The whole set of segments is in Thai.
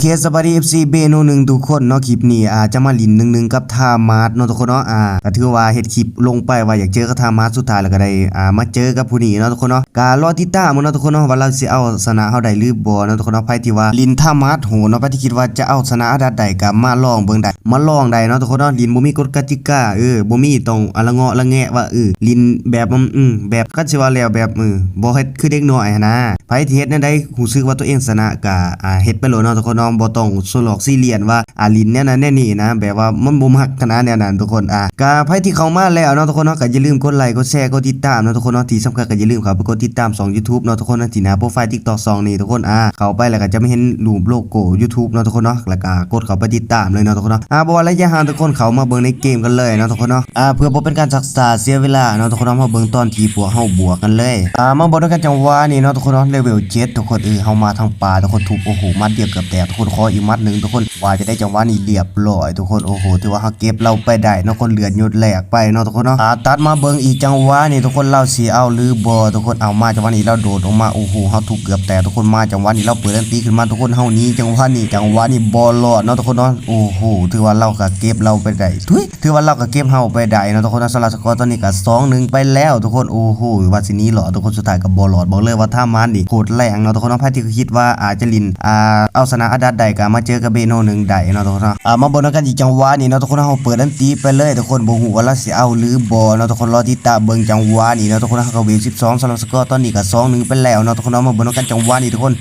เคสวัสดี FC เบโนหนึ่งทุกคนเนาะคลิปนี้อาจะมาลินหนึ่งหนึ่งกับทามาร์ทเนาะทุกคนเนาะอ่าก็ถือว่าเฮ็ดคลิปลงไปว่าอยากเจอกับทามาร์ทสุดท้ายแล้วก็ได้อ่ามาเจอกับผู้นี้เนาะทุกคนเนาะก็รอติดตามเนาะทุกคนเนาะว่าเราสิเอาชนะเฮาได้หรือบ่เนาะทุกคนเนาะไผที่ว่าลินทามาร์ทโหเนาะไผที่คิดว่าจะเอาชนะอัดใดก็มาลองเบิ่งได้มาลองได้เนาะทุกคนเนาะลินบ่มีกฎกติกาเออบ่มีต้องอะละเงาะละแงะว่าเออลินแบบอืมแบบก็สิว่าแล้วแบบเออบ่เฮ็ดคือเด็กน้อยหั้นนะ ไผที่เฮ็ดแนวใดรู้สึกว่าตัวเองชนะก็อ่าเฮ็ดไปโลเนาะทุกคนเนาะบ่ต้องสลอกซีเรียสว่าอาลินเนี่ยนะแน่นี่นะแบบว่ามันบ่มักขนาดแนวนั้นทุกคนอะก็ไผที่เข้ามาแล้วเนาะทุกคนเนาะก็อย่าลืมกดไลค์กดแชร์กดติดตามเนาะทุกคนเนาะที่สำคัญก็อย่าลืมเข้าไปกดติดตาม2 YouTube เนาะทุกคนนะที่หน้าโปรไฟล์ TikTok 2นี่ทุกคนอะเข้าไปแล้วก็จะไม่เห็นรูปโลโก้ YouTube เนาะทุกคนเนาะแล้วก็กดเข้าไปติดตามเลยเนาะทุกคนเนาะอะบ่ว่าระยะห่างทุกคนเข้ามาเบิ่งในเกมกันเลยเนาะทุกคนเนาะอะเพื่อบ่เป็นการศึกษาเสียเวลาเนาะทุกคนเนาะมาเบิ่งตอนที่พวกเฮาบวกกันเลยอะมาบ่ด้วยกันจังหวะนี่เนาะทุกคนเนาะเลเวล7ทุกคนเออเฮามาทางป่าทุกคนทุบโอ้โหมัดเดียวเกือบแตกทุกคนขออีกมัดหนึ่งทุกคนว่าจะได้จังหวะนี้เรียบร้อยทุกคนโอ้โหถือว่าเฮาเก็บเราไปได้นะคนเหลือดยุดแหลกไปเนาะทุกคนเนาะอะตัดมาเบิ่งอีกจังหวะนี่ทุกคนเราสิเอาหรือบ่ทุกคนเอามาจังหวะนี้เราโดดออกมาโอ้โหเฮาทุบเกือบแตกทุกคนมาจังหวะนี้เราเปิดอันตีขึ้นมาทุกคนเฮานี้จังหวะนี้จังหวะนี้บ่รอดเนาะทุกคนเนาะโอ้โหถือว่าเราก็เก็บเราไปได้ทุยถือว่าเราก็เก็บเฮาไปได้เนาะทุกคนนะสำหรับสกอร์ตอนนี้ก็2-1ไปแล้ว ทุกคนโอ้โหว่าสินี้หรอทุกคนสุดท้ายก็บ่รอดบอกเลยว่าถ้ามันนี่โคตรแรงเนาะทุกคนเนาะไผที่คิดว่าอาจจะลินอ่าเอาชนะอดัดใดก็มาเจอกับเบโนหนึ่งใดเนาะทุกคนเนาะอ่ามาบิ่งกันอีกจังหวะนี้เนาะทุกคนเนาเฮาเปิดอันตีไปเลยทุกคนบ่ฮู้ว่าเราสิเอาหรือบ่เนาะทุกคนรอติดตามเบิ่งจังหวะนี้เนาะทุกคนเนาเขาก็เวฟ12สำหรับสกอร์ตอนนี้ก็2-1ไปแล้วเนาะทุกคนเนาะมาบิ่งกันจังหวะนี้ทุกคน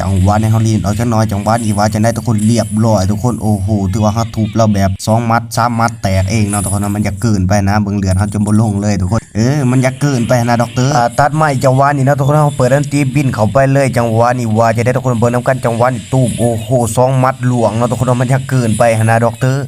จังหวะในเฮาลีนออกจักหน้อยจังหวะนี้ว่าจะได้ทุกคนเรียบร้อยทุกคนโอ้โหถือว่าเฮาทุบเราแบบสองมัดสามมัดแตกเองเนาะทุกคนเนาะมันจะเกินไปนะเบิ่งเลือดเฮาจนบ่ลงเลยทุกคน เออ มันจะเกินไปนะด็อกเตอร์อ่าตัดไม้จังหวะนี้นะทุกคนเฮาเปิดอันตีบินเข้าไปเลยจังหวะนี้ว่าจะได้ทุกคนเบิ่งนํกันจังหวะนี้ตูมโอ้โหสองมัดหลวงนะทุกคนนะมันจะเกินไปนะด็อกเตอร์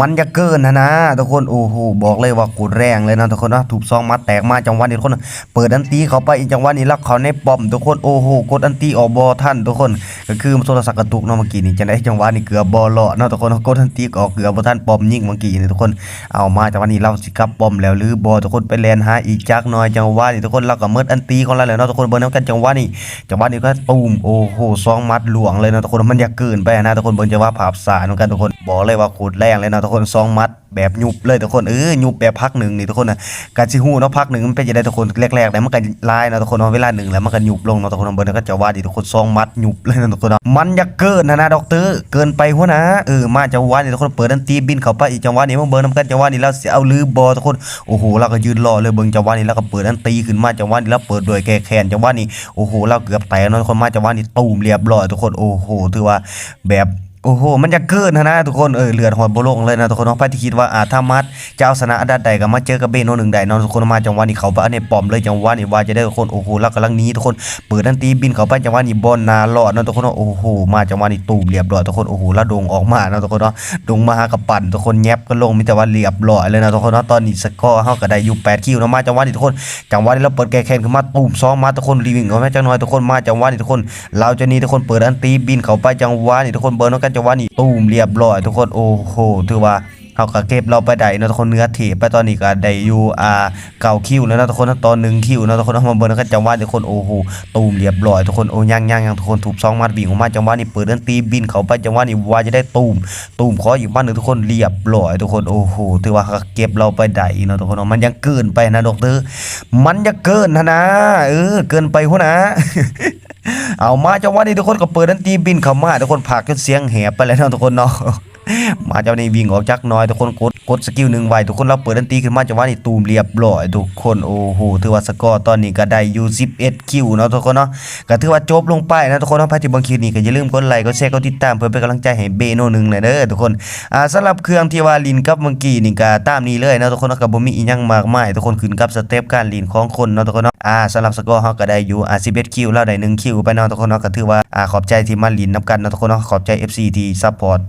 มันจะเกินนะนะทุกคนโอ้โหบอกเลยว่ากูแรงเลยนะทุกคนนาะทุบสองมัดแตกมาจังหวะนี้ทุกคน เปิดอันตีเข้าไปอีกจังหวะนี้แล้วเขาในป้อมทุกคนโอ้โหกดอันตีออกบ่ทันทุกคน ก็คือคือโทรศัพท์กระตุกเนาะเมื่อกี้นี่จังได้จังหวะนี่เกือบบอลเลาะเนาะทุกคนกดทันทีออกเกือบบ่ทันปอมยิงเมื่อกี้นี่ทุกคนเอามาจังหวะนี้เราสิกับปอมแล้วหรือบอทุกคนไปแลนหาอีกจักหน่อยจังหวะนี่ทุกคนเราก็เมิดอันตีของเราเลยเนาะทุกคนเบิร์นํกันจังหวะนี่จังหวะนี้ก็ตูมโอ้โหซองมัดหลวงเลยเนาะทุกคนมันอยากเกินไปนะทุกคนเบิ่งจังหวะผาบสารเหมือนกันทุกคนบอกเลยว่าโคตรแรงเลยเนาะทุกคนซองมัด แบบยุบเลยทุกคนเออยุบแบบพักหนึ่งนี่ทุกคนนะกาซิฮู้เนาะพักหนึ่งมันเป็นจะได้ทุกคนแรกๆแต่มันก็ลายนะทุกคนเนาะเวลาหนึ่งแล้วมันก็ยุบลงเนาะทุกคนเบิ่งแล้วก็จะว่าดีทุกคนสองมัดยุบเลยนะทุกคนเนาะมันอยากเกินนะนะด็อกเตอร์เกินไปหัวนะเออมาจังหวะนี้ทุกคนเปิดดันตีบินเข้าไปอีกจังหวะนี้มาเบิ่งนํกันจังหวะนี้แล้วเสิเอาลือบอทุกคนโอ้โหเราก็ยืนรอเลยเบิ่งจังหวะนี้แล้วก็เปิดดันตีขึ้นมาจังหวะนี้แล้วเปิดโดยแก้แคนจังหวะนี้โอ้โหเราเกือบแตกเนาะทุกคนมาจังหวะนี้ตูมเรียบร้อยทุกคนโอ้โหถือว่าแบบ โอ้โห มันจะเกินนะนะทุกคน เออ เลือดหอดโบลงเลยนะทุกคนน้องไปที่คิดว่าอ่าถ้ามัดเจะเอาชนะอันดับใดก็มาเจอกับเบนโนหนึ่งใดเนอนทุกคนมาจังหวะนี้เขาไปในเนี่ยปอมเลยจังหวะนี้ว่าจะได้ทุกคน โอ้โหแล้วกำลังนี้ทุกคน เปิดดันตีบินเขาไปจังหวะนี้บอลนาหลอดนะทุกคนเนาะ โอ้โห มาจังหวะนี้ตูมเรียบร้อยทุกคน โอ้โห แล้วดงออกมานะทุกคนเนาะ ดงมาหากระปั่นทุกคนแยบก็ลงมีแต่ว่าเรียบร้อยเลยนะทุกคนเนาะ ตอนนี้สกอร์เฮาก็ได้อยู่8คิวนะมาจังหวะนี้ทุกคน จังหวะนี้เราเปิดแกแคนขึ้นมาตูมซ้อมมาทุกคนรีวิ่งเอาแม่จังน้อยทุกคนมาจังหวะนี้ทุกคน เราจะนี่ทุกคนเปิดอันตีบินเขาไปจังหวะนี้ทุกคนเบิร์นกันจังหวะนี้ตูมเรียบร้อยทุกคนโอ้โหถือว่าเขาก็เก็บเราไปได้เนาะทุกคนเนื้อเทไปตอนนี้ก็ได้อยู่อ่าเก่าคิวแล้วนะทุกคนตอนหนึ่งคิวนะทุกคนเอามาเบิร์นกันจังหวะทุกคนโอ้โหตูมเรียบร้อยทุกคนโอ้ย่างย่างย่างทุกคนถูกซองมัดวิ่งออกมาจังหวะนี้เปิดอันตีบินเขาไปจังหวะนี้ว่าจะได้ตูมตูมขออีกบ้านหนึ่งทุกคนเรียบร้อยทุกคนโอ้โหถือว่าเขาเก็บเราไปได้เนาะทุกคนมันยังเกินไปนะดอกเตอร์มันจะเกินนะนะเออเกินไปหัวนะ เอามาจังหวะนี้ทุกคนก็เปิดดันตีบินเข้ามาทุกคนผักจนเสียงแหบไปแล้วเนาะทุกคนเนาะมาเจ้านี้วิ่งออกจากน้อยทุกคนกดกดสกิลหนึ่งไว้ทุกคนเราเปิดดันตีขึ้นมาจังหวะนี้ตูมเรียบร้อยทุกคนโอ้โหถือว่าสกอร์ตอนนี้ก็ได้อยู่11คิวเนาะทุกคนเนาะก็ถือว่าจบลงไปนะทุกคนเนาะภายที่บางคลิปนี้ก็อย่าลืมกดไลค์กดแชร์กดติดตามเพื่อเป็นกำลังใจให้เบโนหนึ่งเลยเด้อทุกคนอ่าสำหรับเครื่องที่ว่าลินกับเมื่อกี้นี่ก็ตามนี้เลยนะทุกคนเนาะก็บ่มีอีหยังมากมายทุกคนขึ้นกับสเต็ปการลินของคนเนาะทุกคนเนาะอ่าสำหรับสกอร์เฮาก็ได้อยู่อ่า11คิวแล้วได้1คิวไปเนาะทุกคนเนาะก็ถือว่าอ่าขอบใจที่มาลินนํกันเนาะทุกคนเนาะขอบใจ FC ที่ซัพพอร์ต